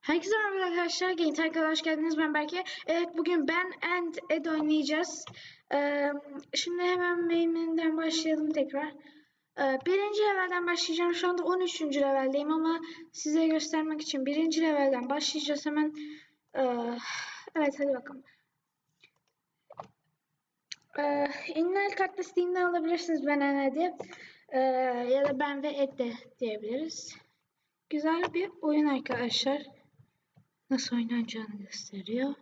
Herkese merhaba arkadaşlar. Genç arkadaşlar hoş geldiniz. Ben Berke. Evet bugün ben and Ed oynayacağız. Ee, şimdi hemen main'inden başlayalım tekrar. Ee, birinci levelden başlayacağım. Şu anda 13. leveldeyim ama size göstermek için birinci levelden başlayacağız hemen. Ee, evet hadi bakalım. Ee, İnnel kartla Steam'den alabilirsiniz ben Ed'i. Ee, ya da ben ve Ed de diyebiliriz. Güzel bir oyun arkadaşlar nasıl oynanacağını gösteriyor.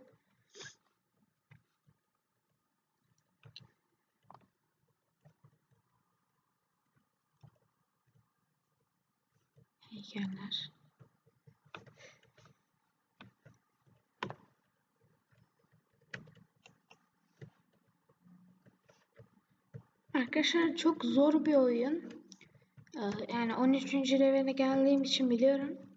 Heykeller. Arkadaşlar çok zor bir oyun. Ee, Yani 13. levele geldiğim için biliyorum.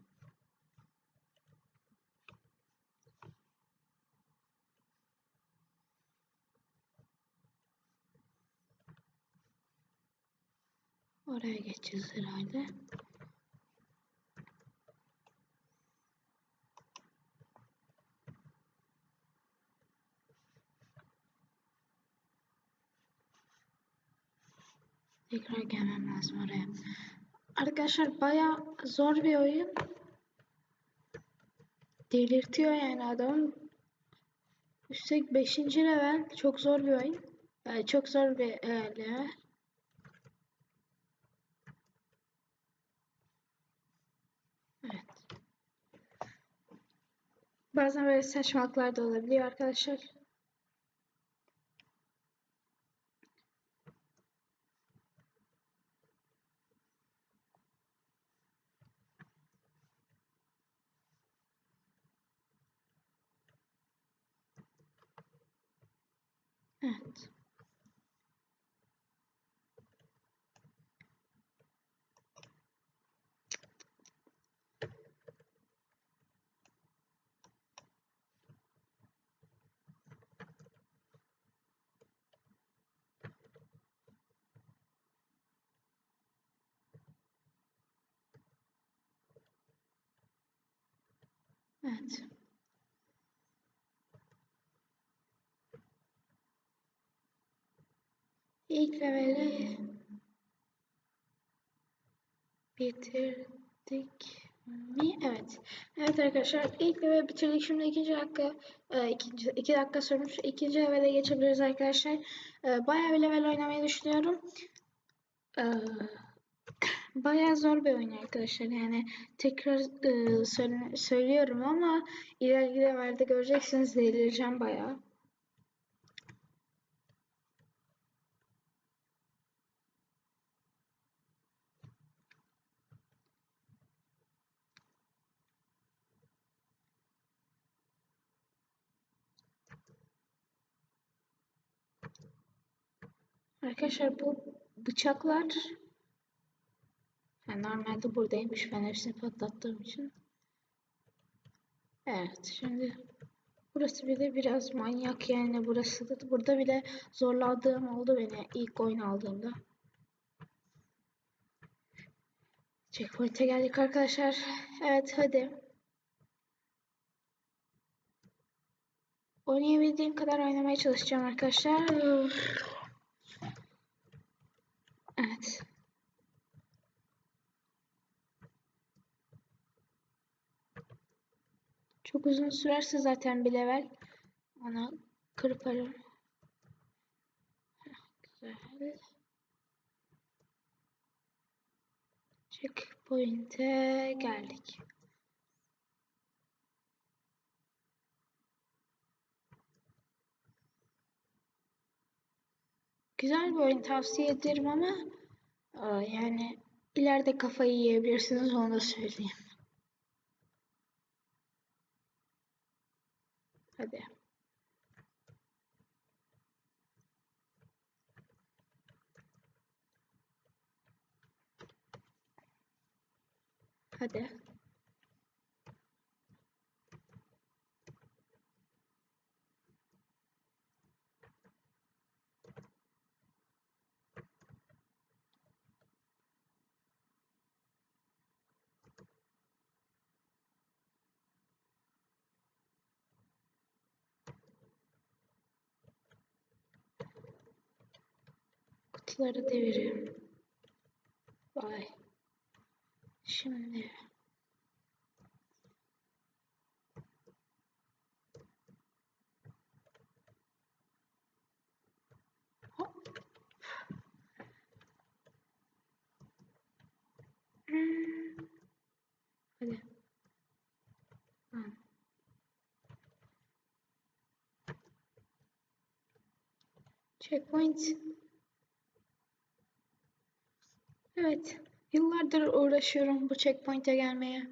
Oraya geçeceğiz herhalde. Tekrar gelmem lazım oraya. Arkadaşlar baya zor bir oyun. Delirtiyor yani adam. Üstelik 5. level çok zor bir oyun. Yani çok zor bir level. Evet. Bazen böyle saçmalıklar da olabiliyor arkadaşlar. Evet. Evet. İlk leveli bitirdik mi? Evet. Evet arkadaşlar ilk level bitirdik. Şimdi ikinci dakika e, ikinci, iki dakika sürmüş. İkinci levele geçebiliriz arkadaşlar. E, bayağı bir level oynamayı düşünüyorum. E, bayağı zor bir oyun arkadaşlar. Yani tekrar e, söyle- söylüyorum ama ileriki levelde göreceksiniz delireceğim bayağı. Arkadaşlar bu bıçaklar yani normalde buradaymış ben hepsini patlattığım için. Evet şimdi burası bile biraz manyak yani burası da burada bile zorladığım oldu beni ilk oyun aldığımda. Checkpoint'e geldik arkadaşlar. Evet hadi. Oynayabildiğim kadar oynamaya çalışacağım arkadaşlar. Evet. Çok uzun sürerse zaten bir level. Onu kırparım. Güzel. Checkpoint'e geldik. Güzel bir oyun tavsiye ederim ama yani ileride kafayı yiyebilirsiniz onu da söyleyeyim. Hadi. Hadi. Kutuları devireyim. Vay. Şimdi. Hop. Hadi. Tamam. Checkpoint. Evet. Yıllardır uğraşıyorum bu checkpoint'e gelmeye.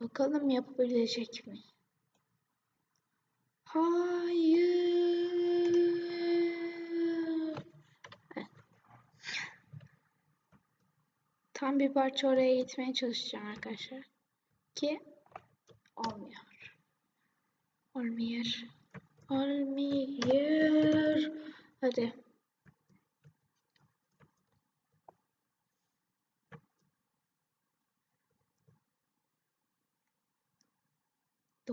Bakalım yapabilecek mi? Hayır. Heh. Tam bir parça oraya gitmeye çalışacağım arkadaşlar. Ki olmuyor. Olmuyor. Olmuyor. Hadi.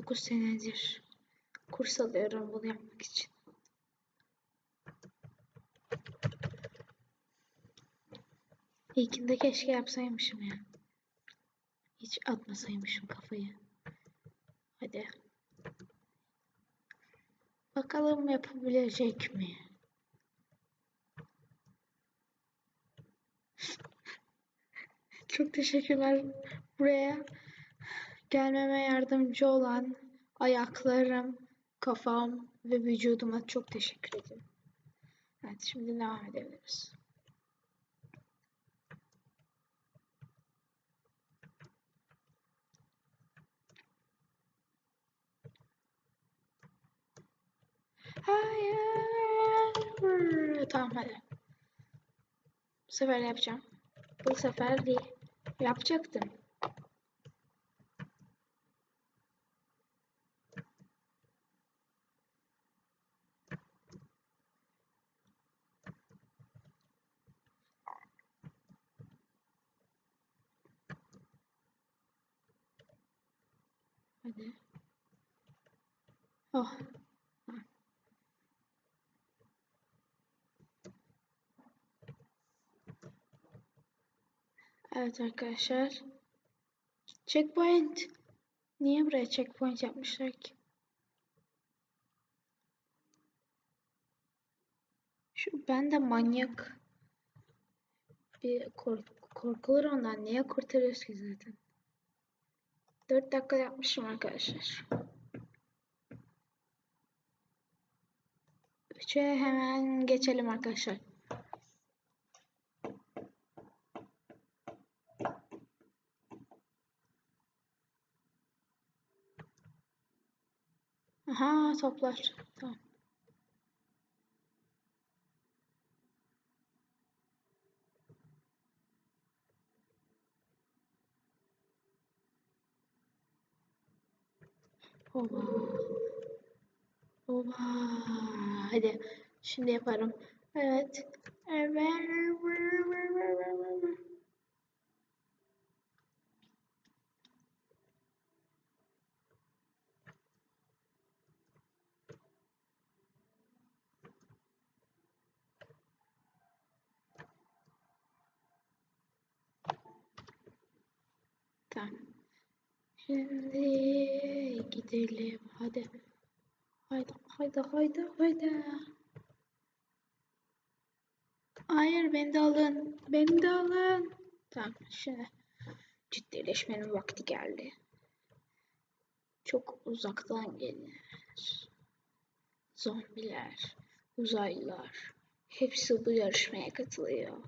Dokuz senedir kurs alıyorum bunu yapmak için. İlkinde keşke yapsaymışım ya. Hiç atmasaymışım kafayı. Hadi. Bakalım yapabilecek mi? Çok teşekkürler buraya gelmeme yardımcı olan ayaklarım, kafam ve vücuduma çok teşekkür ederim. Evet şimdi devam edebiliriz. Hayır. Tamam hadi. Bu sefer yapacağım. Bu sefer değil. Yapacaktım. Hadi. Oh. Evet arkadaşlar. Checkpoint. Niye buraya checkpoint yapmışlar ki? Şu ben de manyak. Bir kork korkulur ondan. Niye kurtarıyoruz ki zaten? 4 dakika yapmışım arkadaşlar. 3'e hemen geçelim arkadaşlar. Aha toplar. Tamam. Oba. Oba. Hadi. Şimdi yaparım. Evet. Evet. Tamam. Şimdi gidelim. Hadi. Haydi, haydi, haydi, haydi. Hayır, beni de alın. Beni de alın. Tamam, şimdi ciddileşmenin vakti geldi. Çok uzaktan gelir. Zombiler, uzaylılar, hepsi bu yarışmaya katılıyor.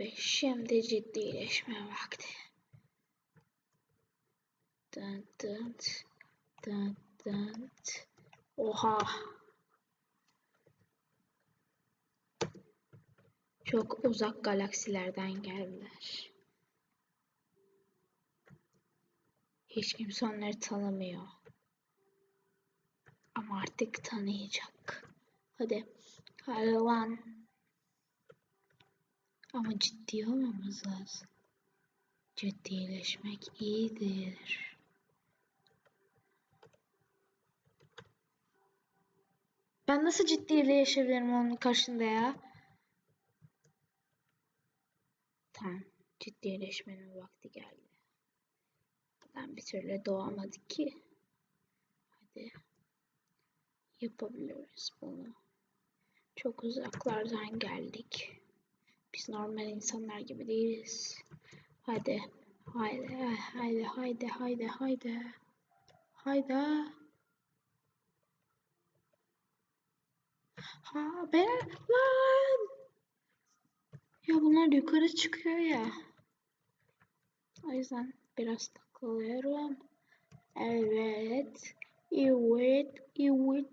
Ve şimdi ciddileşme vakti. Dın dın dın dın. Oha. Çok uzak galaksilerden geldiler. Hiç kimse onları tanımıyor. Ama artık tanıyacak. Hadi. Hayvan. Ama ciddi olmamız lazım. Ciddileşmek iyidir. Ben nasıl ciddileşebilirim onun karşısında ya? Tamam. Ciddileşmenin vakti geldi. Ben bir türlü doğamadı ki. Hadi. Yapabiliriz bunu. Çok uzaklardan geldik. Biz normal insanlar gibi değiliz. Hadi. Haydi, haydi, haydi, haydi, haydi. Haydi. Ha ben lan. Ya bunlar yukarı çıkıyor ya. O yüzden biraz takılıyorum. Evet. Evet. Evet.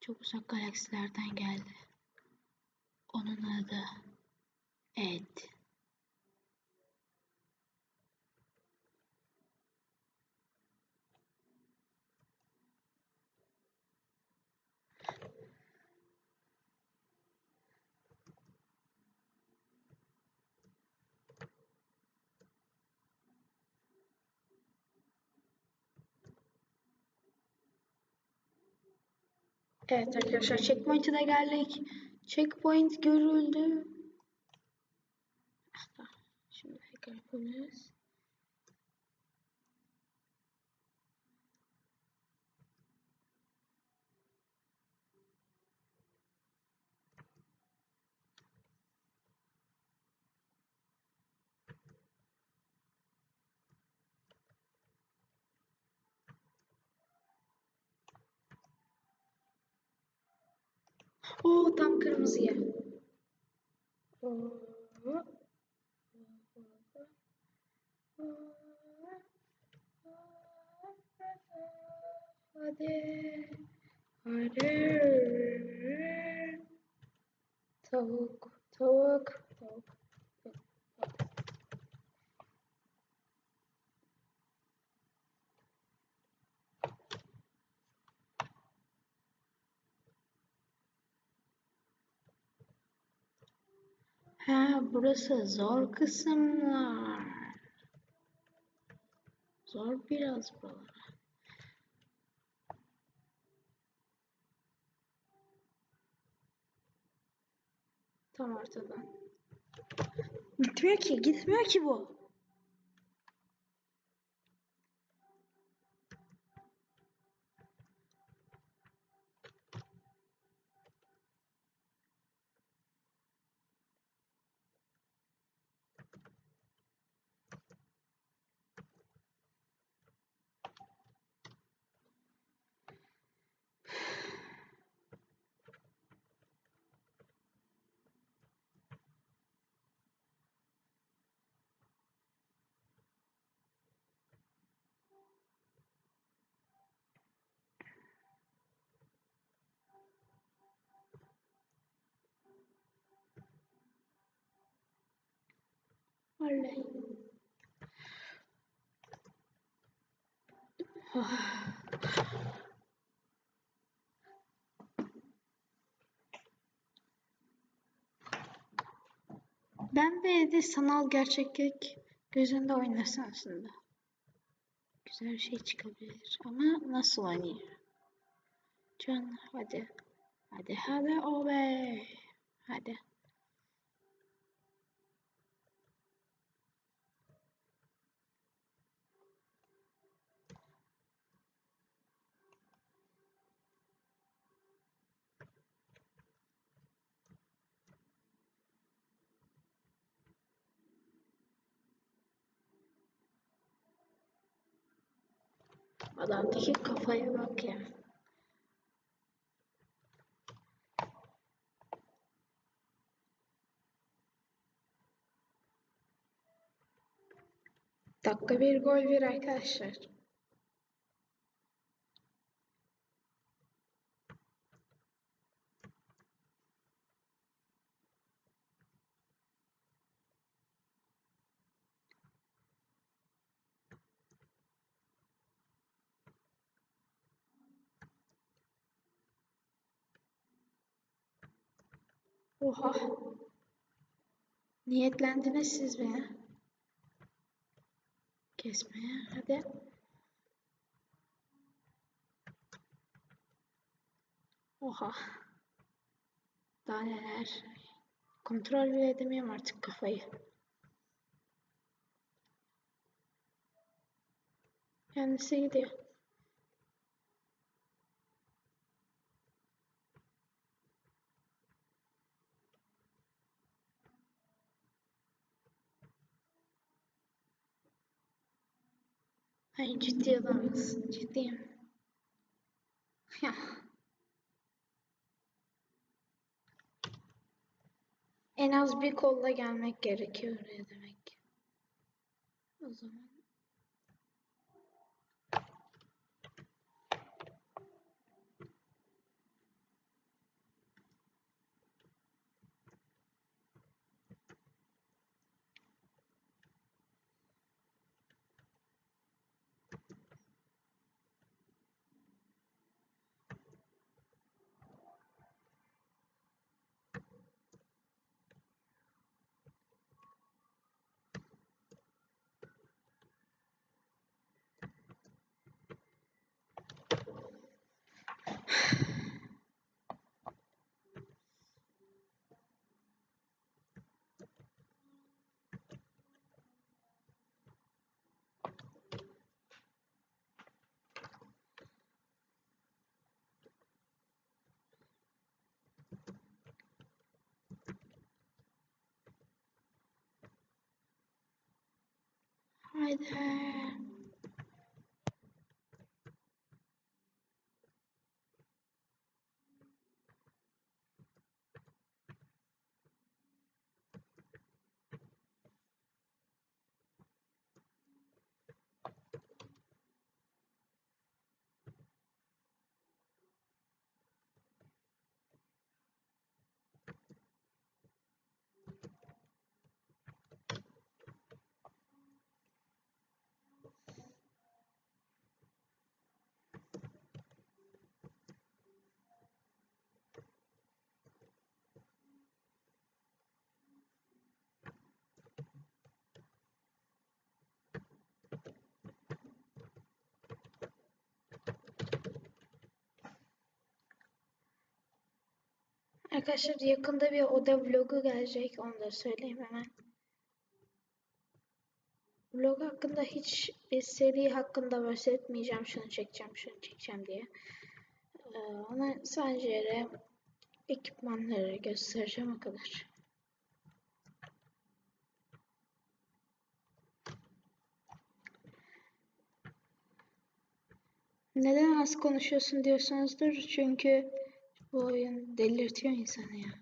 Çok uzak galaksilerden geldi. Onun adı Ed. Evet arkadaşlar checkpoint'e de geldik. Checkpoint görüldü. Şimdi tekrar yapabiliriz. Oo tam kırmızıya. Oo. Hadi. Hadi. Tavuk, tavuk, tavuk. Ha, burası zor kısımlar. Zor biraz buralar. Tam ortadan. Gitmiyor ki, gitmiyor ki bu. Vallahi. Ah. Ben de de sanal gerçeklik gözünde oynasın aslında. Güzel şey çıkabilir ama nasıl oynayayım? Can hadi. Hadi hadi o be. Hadi. Adamdaki kafaya bak ya. Dakika bir gol bir arkadaşlar. Oha. Niyetlendiniz siz be. Kesmeye. Hadi. Oha. Daha neler. Kontrol bile edemiyorum artık kafayı. Kendisi gidiyor. Hayır ciddi olamazsın. Ciddiyim. Ya. En az bir kolla gelmek gerekiyor oraya demek. O zaman haydi. Arkadaşlar yakında bir oda vlogu gelecek. Onu da söyleyeyim hemen. Vlog hakkında hiç bir seri hakkında bahsetmeyeceğim. Şunu çekeceğim, şunu çekeceğim diye. Ee, ona sadece ekipmanları göstereceğim o kadar. Neden az konuşuyorsun diyorsanızdır. Çünkü bu oyun delirtiyor insanı ya.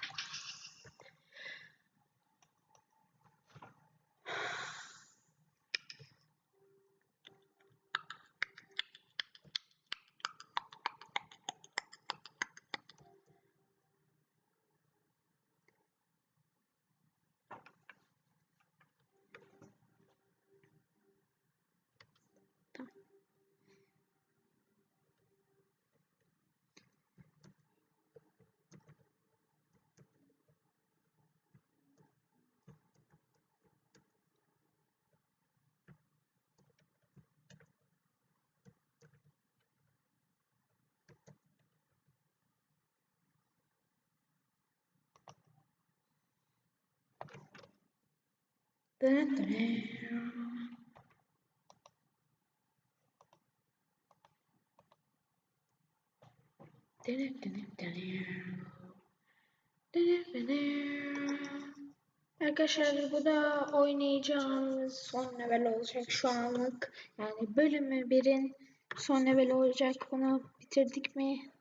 Arkadaşlar bu da oynayacağımız son level olacak şu anlık. Yani bölümü birin son level olacak. Bunu bitirdik mi?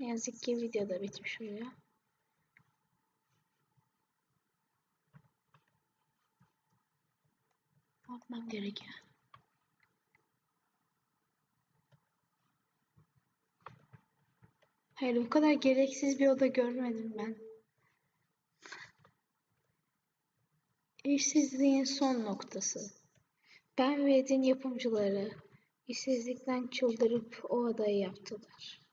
Ne yazık ki videoda bitmiş oluyor. Ne yapmam gerekiyor? Hayır bu kadar gereksiz bir oda görmedim ben. İşsizliğin son noktası. Ben ve Ed'in yapımcıları işsizlikten çıldırıp o adayı yaptılar.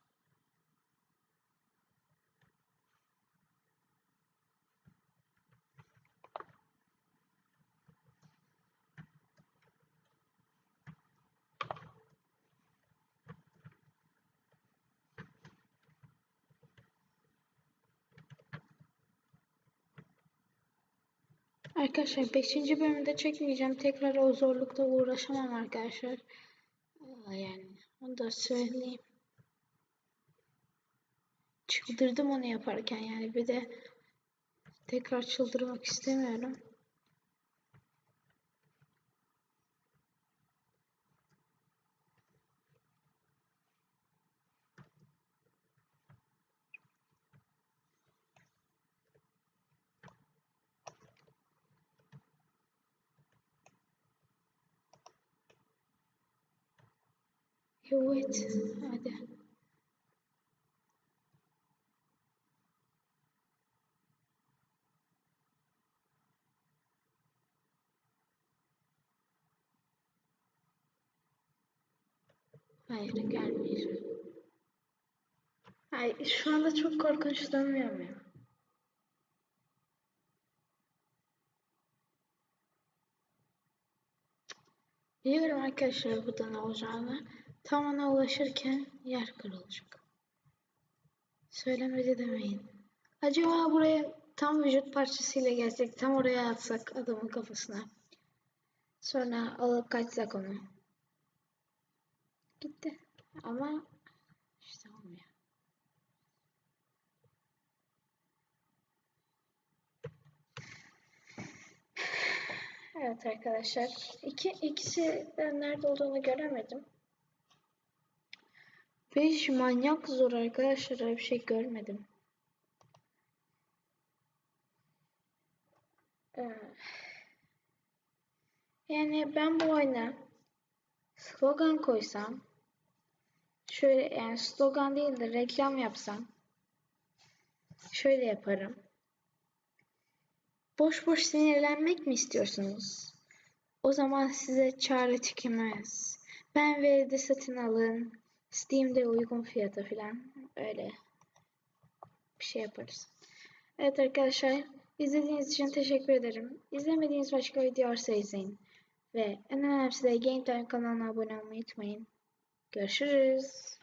Arkadaşlar 5. bölümde çekmeyeceğim. Tekrar o zorlukla uğraşamam arkadaşlar. Yani onu da söyleyeyim. Çıldırdım onu yaparken yani bir de tekrar çıldırmak istemiyorum. Evet, hadi. Hayır, gelmeyecek. Ay, şu anda çok korkunç dönmüyor mu ya? Biliyorum arkadaşlar burada ne olacağını. Tam ona ulaşırken yer kırılacak. Söylemedi demeyin. Acaba buraya tam vücut parçasıyla gelsek, tam oraya atsak adamın kafasına. Sonra alıp kaçsak onu. Gitti. Ama işte olmuyor. Evet arkadaşlar. İki, ikisi de nerede olduğunu göremedim. Beş manyak zor arkadaşlar. Öyle bir şey görmedim. Ee, Yani ben bu oyuna slogan koysam şöyle yani slogan değil de reklam yapsam şöyle yaparım. Boş boş sinirlenmek mi istiyorsunuz? O zaman size çare tükemez. Ben ve satın alın. Steam'de uygun fiyata falan öyle bir şey yaparız. Evet arkadaşlar izlediğiniz için teşekkür ederim. İzlemediğiniz başka video varsa izleyin. Ve en önemlisi de Game Time kanalına abone olmayı unutmayın. Görüşürüz.